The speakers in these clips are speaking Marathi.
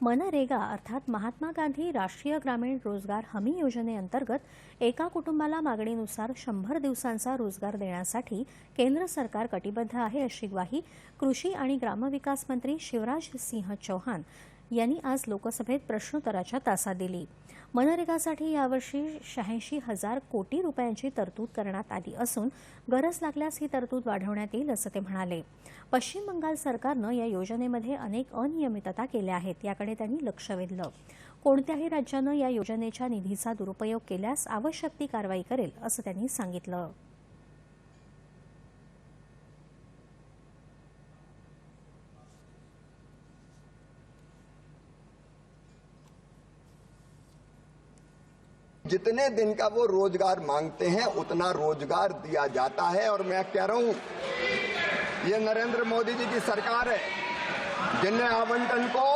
मनरेगा अर्थात महात्मा गांधी राष्ट्रीय ग्रामीण रोजगार हमी योजनेअंतर्गत एका कुटुंबाला मागणीनुसार शंभर दिवसांचा रोजगार देण्यासाठी केंद्र सरकार कटिबद्ध आहे अशी ग्वाही कृषी आणि ग्रामविकास मंत्री शिवराज सिंह चौहान यांनी आज लोकसभेत प्रश्नोत्तराच्या तासात दिली. मनरेगासाठी यावर्षी शहाऐंशी हजार कोटी रुपयांची तरतूद करण्यात आली असून गरज लागल्यास ही तरतूद वाढवण्यात येईल असं ते म्हणाले. पश्चिम बंगाल सरकारनं या योजनेमध्ये अनेक अनियमितता केल्या आहेत याकडे त्यांनी लक्ष वेधलं. कोणत्याही राज्यानं या योजनेच्या निधीचा दुरुपयोग केल्यास आवश्यक ती कारवाई करेल असं त्यांनी सांगितलं. जितने दिन का वो रोज़गार मांगते हैं, उतना रोज़गार दिया जाता है। और मैं कह रहा हूँ, ये नरेंद्र मोदी जी की सरकार है, जिनने आवंटन को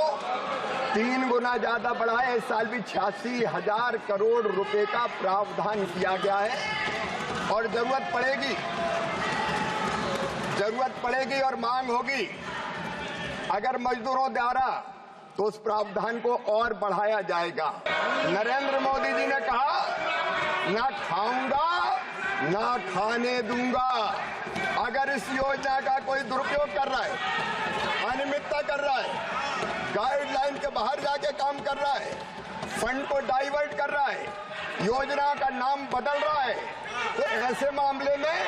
तीन गुना ज़्यादा बढ़ाया। इस साल भी छियासी हज़ार करोड़ रुपए का प्रावधान किया गया है। और ज़रूरत पड़ेगी ज़रूरत पड़ेगी और मांग होगी। अगर मजदूरों द्वारा तो उस प्रावधान को और बढ़ाया जाएगा। नरेंद्र मोदी ने खाऊँगा, ना खाने दूँगा। अगर इस योजना का कोई दुरुपयोग कर रहा है, अनियमितता कर रहा है गाइडलाइन के बाहर जाके काम कर रहा है फंड को डाइवर्ट कर रहा है, योजना का नाम बदल रहा है तो ऐसे मामले में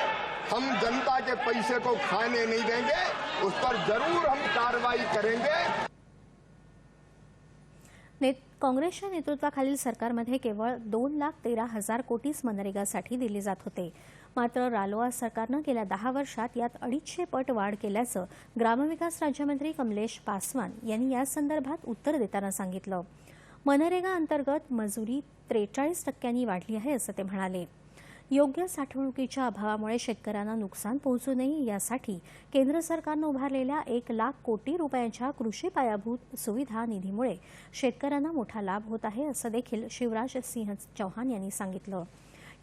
हम जनता के पैसे को खाने नहीं देंगे, उस पर ज़रूर हम कार्रवाई करेंगे। ने काँग्रेसच्या नेतृत्वाखालील सरकारमध्ये केवळ दोन लाख तेरा हजार कोटीच मनरेगासाठी दिले जात होते. मात्र रालोआ सरकारनं गेल्या दहा वर्षात यात अडीचशे पट वाढ केल्याचं ग्रामविकास राज्यमंत्री कमलेश पासवान यांनी यासंदर्भात उत्तर देताना सांगितलं. मनरेगा अंतर्गत मजुरी त्रेचाळीस टक्क्यांनी वाढली आहे असं ते म्हणाले. योग्य साठवणुकीच्या अभावामुळे शेतकऱ्यांना नुकसान पोहोचू नये यासाठी केंद्र सरकारनं उभारलेल्या एक लाख कोटी रुपयांच्या कृषी पायाभूत सुविधा निधीमुळे शेतकऱ्यांना मोठा लाभ होत आहे असं देखील शिवराज सिंह चौहान यांनी सांगितलं.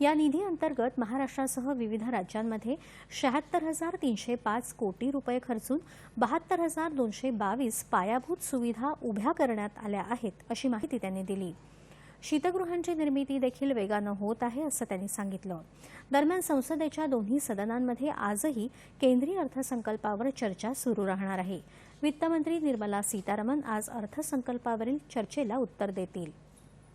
या निधी अंतर्गत महाराष्ट्रासह विविध राज्यांमध्ये शहात्तर हजार तीनशे पाच कोटी रुपये खर्चून बहात्तर हजार दोनशे बावीस पायाभूत सुविधा उभ्या करण्यात आल्या आहेत अशी माहिती त्यांनी दिली. शीतगृहांची निर्मिती देखील वेगानं होत आहे असं त्यांनी सांगितलं. दरम्यान संसदेच्या दोन्ही सदनांमध्ये आजही केंद्रीय अर्थसंकल्पावर चर्चा सुरू राहणार आहे. वित्तमंत्री निर्मला सीतारामन आज अर्थसंकल्पावरील चर्चेला उत्तर देतील.